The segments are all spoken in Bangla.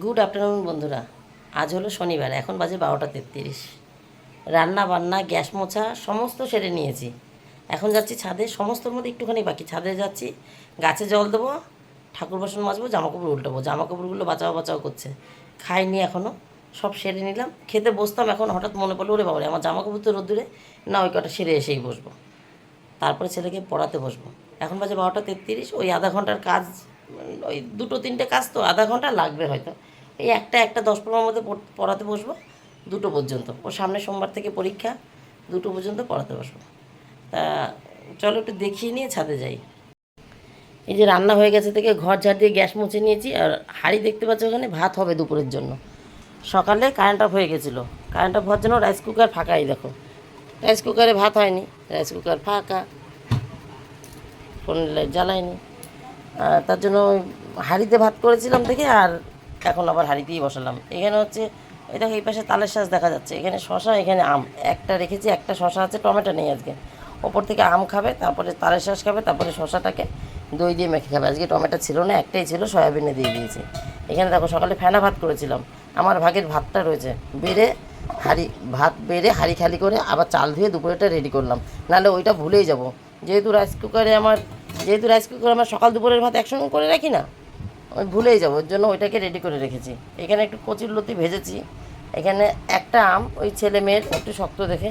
গুড আফটারনুন, বন্ধুরা। আজ হলো শনিবার, এখন বাজে বারোটা তেত্রিশ। রান্না বান্না, গ্যাস মোছা, সমস্ত সেরে নিয়েছি। এখন যাচ্ছি ছাদে, সমস্তর মধ্যে একটুখানি বাকি। ছাদে যাচ্ছি, গাছে জল দেবো, ঠাকুর বাসন মাজবো, জামাকাপড় উল্টাবো। জামাকাপড়গুলো বাঁচাও বাঁচাও করছে। খাইনি এখনও সব সেরে নিলাম। খেতে বসতাম এখন, হঠাৎ মনে পড়ল, ওরে বাবারে, আমার জামাকাপড় তো রোদ্দুরে, না ওই কটা সেরে এসেই বসবো। তারপরে ছেলেকে পড়াতে বসবো। এখন বাজে বারোটা তেত্রিশ, ওই আধা ঘণ্টার কাজ ওই দুটো তিনটে কাজ তো আধা ঘণ্টা লাগবে হয়তো। এই একটা একটা দশ পনেরোর মধ্যে পড়াতে বসবো, দুটো পর্যন্ত। ওর সামনে সোমবার থেকে পরীক্ষা, দুটো পর্যন্ত পড়াতে বসবো। তা চলো একটু দেখিয়ে নিয়ে ছাদে যাই। এই যে রান্না হয়ে গেছে থেকে ঘর ঝাড় দিয়ে গ্যাস মুছে নিয়েছি, আর হাঁড়ি দেখতে পাচ্ছ ওখানে ভাত হবে দুপুরের জন্য। সকালে কারেন্ট অফ হয়ে গেছিল। কারেন্ট অফ হওয়ার জন্য রাইস কুকার ফাঁকাই দেখো। রাইস কুকারে ভাত হয়নি। রাইস কুকার ফাঁকা। ফোনের লাইট জ্বালায়নি। তার জন্য হাঁড়িতে ভাত করেছিলাম থেকে আর এখন আবার হাঁড়িতেই বসালাম। এখানে হচ্ছে দেখো এই পাশে তালের শাঁস দেখা যাচ্ছে। এখানে শশা এখানে আম। একটা রেখেছি, একটা শশা আছে, টমেটো নেই আজকে। ওপর থেকে আম খাবে, তারপরে তালের শাঁস খাবে, তারপরে শশাটাকে দই দিয়ে মেখে খাবে। আজকে টমেটো ছিল না, একটাই ছিল, সয়াবিনে দিয়ে দিয়েছি। এখানে দেখো সকালে ফেনা ভাত করেছিলাম। আমার ভাগের ভাতটা রয়েছে। বেড়ে হাঁড়ি, ভাত বেড়ে হাঁড়ি খালি করে আবার চাল ধুয়ে দুপুরেটা রেডি করলাম। নাহলে ওইটা ভুলেই যাব। যেহেতু রাইস কুকারে আমার যেহেতু রাইস কুকার আমার সকাল দুপুরের ভাত একসঙ্গে করে রাখি না, আমি ভুলেই যাব, ওর জন্য ওইটাকে রেডি করে রেখেছি। এখানে একটু কচির লতি ভেজেছি, এখানে একটা আম, ওই ছেলে মেয়ের, একটু শক্ত দেখে।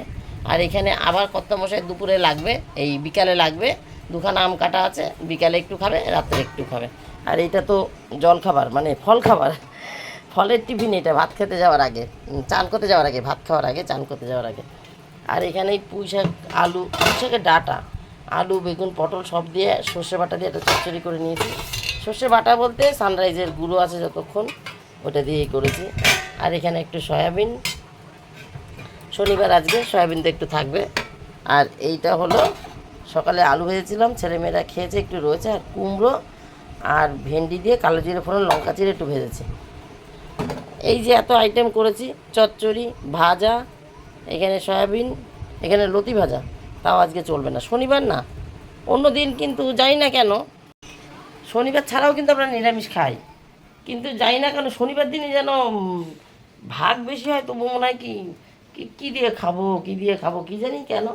আর এখানে আবার মশাই দুপুরে লাগবে, এই বিকালে লাগবে, দুখানা আম কাটা আছে, বিকালে একটু খাবে, রাত্রে একটু খাবে। আর এইটা তো জল খাবার মানে ফল খাবার। ফলের টিফিন এটা, ভাত খেতে যাওয়ার আগে চান করতে যাওয়ার আগে, ভাত খাওয়ার আগে, চান করতে যাওয়ার আগে। আর এখানে পুঁই শাক, আলু, পুঁই শাকের ডাটা আলু, বেগুন, পটল সব দিয়ে সর্ষে বাটা দিয়ে একটা চচ্চড়ি করে নিয়েছি। সর্ষে বাটা বলতে সানরাইজের গুঁড়ো আছে যতক্ষণ, ওটা দিয়েই করেছি। আর এখানে একটু সয়াবিন। শনিবার আজকে, সয়াবিন তো একটু থাকবে। আর এইটা হলো, সকালে আলু ভেজেছিলাম, ছেলেমেয়েরা খেয়েছে, একটু রয়েছে, আর কুমড়ো আর ভেন্ডি দিয়ে কালো জিরে ফোড়ন, লঙ্কা চিরে একটু ভেজেছে। এই যে এত আইটেম করেছি, চচ্চড়ি, ভাজা, এখানে সয়াবিন, এখানে লতি ভাজা। তাও আজকে চলবে না। শনিবার না। অন্য দিন কিন্তু যাই না কেন, শনিবার ছাড়াও কিন্তু আমরা নিরামিষ খাই। কিন্তু যাই না কেন, শনিবার দিনই যেন ভাগ বেশি হয় তবু মনে হয় কি, কি- দিয়ে খাব, কি দিয়ে খাব, কি জানি কেন।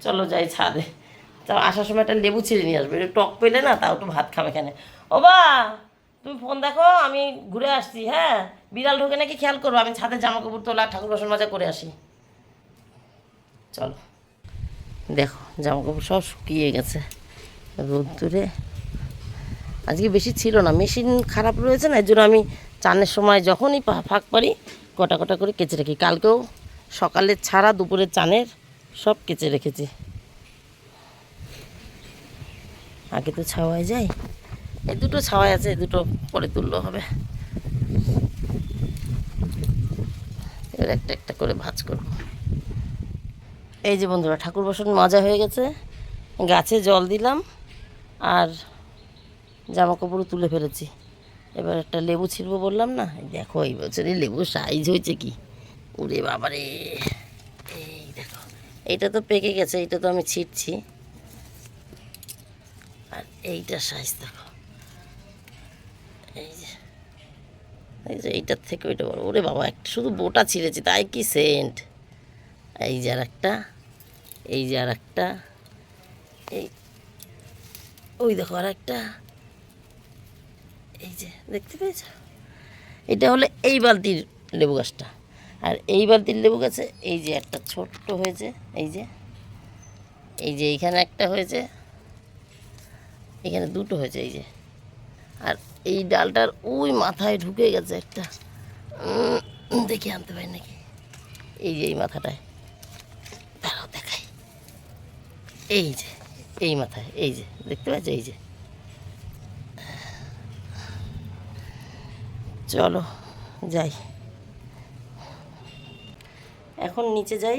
চলো যাই ছাদে। তাও আসার সময় একটা লেবু ছিঁড়ে নিয়ে আসবে। একটু টক পেলে না, তাও একটু ভাত খাবে এখানে। ও বা, তুমি ফোন দেখো, আমি ঘুরে আসছি হ্যাঁ? বিড়াল ঢোকে নাকি? খেয়াল করব আমি ছাদে জামা কাপড় তোলা, ঠাকুর বাসন মাজা করে আসি। চলো। দেখো জামা কাপড় সব শুকিয়ে গেছে। রোদ্দুরে। আজকে বেশি ছিল না, মেশিন খারাপ রয়েছে না এর জন্য আমি চানের সময় যখনই ফাঁক পারি কটা কটা করে কেচে রাখি। কালকেও সকালে ছাড়া দুপুরে চানের সব কেচে রেখেছি। আগে তো ছাওয়ায় যায় এই দুটো ছাওয়ায় আছে এই দুটো পরে তুললেও হবে। এবার একটা একটা করে ভাজ করব। এই যে বন্ধুরা, ঠাকুর বাসন মাজা হয়ে গেছে। গাছে জল দিলাম আর জামা কাপড়ও তুলে ফেলেছি। এবার একটা লেবু ছিঁড়বো বললাম না? দেখো, এই বছরে লেবু সাইজ হয়েছে কি? ওরে বাবারে! এই দেখো, এইটা তো পেকে গেছে, এইটা তো আমি ছিঁড়ছি। আর এইটা সাইজ দেখো। এই যে এই যে এইটার থেকে ওইটা বড়। ওরে বাবা, একটা শুধু বোটা ছিঁড়েছি, তাই কি সেন্ট এই যে আর একটা এই যে আর একটা এই, ওই দেখো আর একটা এই যে, দেখতে পেয়েছ? এটা হলো এই বালতির লেবু গাছটা। আর এই বালতির লেবু গাছে এই যে একটা ছোট্ট হয়েছে, এই যে এই যে এইখানে একটা হয়েছে, এখানে দুটো হয়েছে, এই যে। আর এই ডালটার ওই মাথায় ঢুকে গেছে একটা দেখি আনতে পারি নাকি? এই যে এই মাথাটায়। এই যে, এই মাথায়, এই যে, দেখতে পাচ্ছ? এই যে। চলো, যাই। এখন নিচে যাই,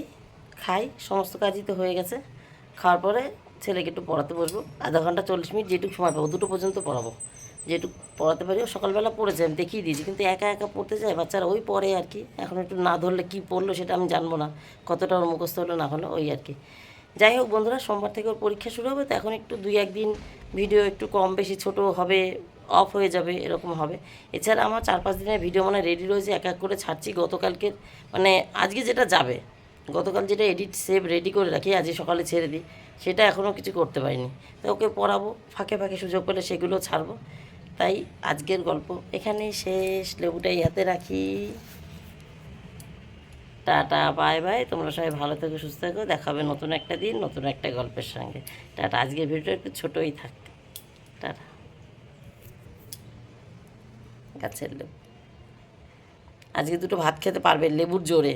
খাই, সমস্ত কাজই তো হয়ে গেছে। খাওয়ার পরে ছেলেকে একটু পড়াতে বসবো। আধা ঘণ্টা চল্লিশ মিনিট যেটুকু সময় পাবো, দুটো পর্যন্ত পড়াবো। যেটুকু পড়াতে পারি সকালবেলা পড়েছে, আমি দেখিয়ে দিয়েছি। কিন্তু একা একা পড়তে যায়, বাচ্চারা ওই পড়ে আর কি। এখন একটু না ধরলে কি পড়ল সেটা আমি জানব না। কতটা ওর মুখস্থ হলো না হলো, ওই আর কি। যাই হোক বন্ধুরা, সোমবার থেকে ওর পরীক্ষা শুরু হবে, তো এখন একটু দুই একদিন ভিডিও একটু কম বেশি ছোট হবে অফ হয়ে যাবে, এরকম হবে। এছাড়া আমার চার পাঁচ দিনের ভিডিও মানে রেডি রয়েছে, এক এক করে ছাড়ছি। গতকালকে মানে আজকে যেটা যাবে, গতকাল যেটা এডিট সেভ রেডি করে রাখি আজকে সকালে ছেড়ে দিই, সেটা এখনও কিছু করতে পারিনি। তো ওকে পড়াবো, ফাঁকে ফাঁকে সুযোগ পেলে সেগুলো ছাড়বো। তাই আজকের গল্প এখানেই শেষ, লেবুটাই হাতে রাখি। Tata, bye bye. তোমরা সবাই ভালো থেকো, সুস্থ থেকো। দেখাবে নতুন একটা দিন, নতুন একটা গল্পের সঙ্গে। টাটা। আজকের ভিডিও একটু ছোটোই থাক। টাটা। গাছের লেবু আজকে দুটো ভাত খেতে পারবে লেবুর জোরে।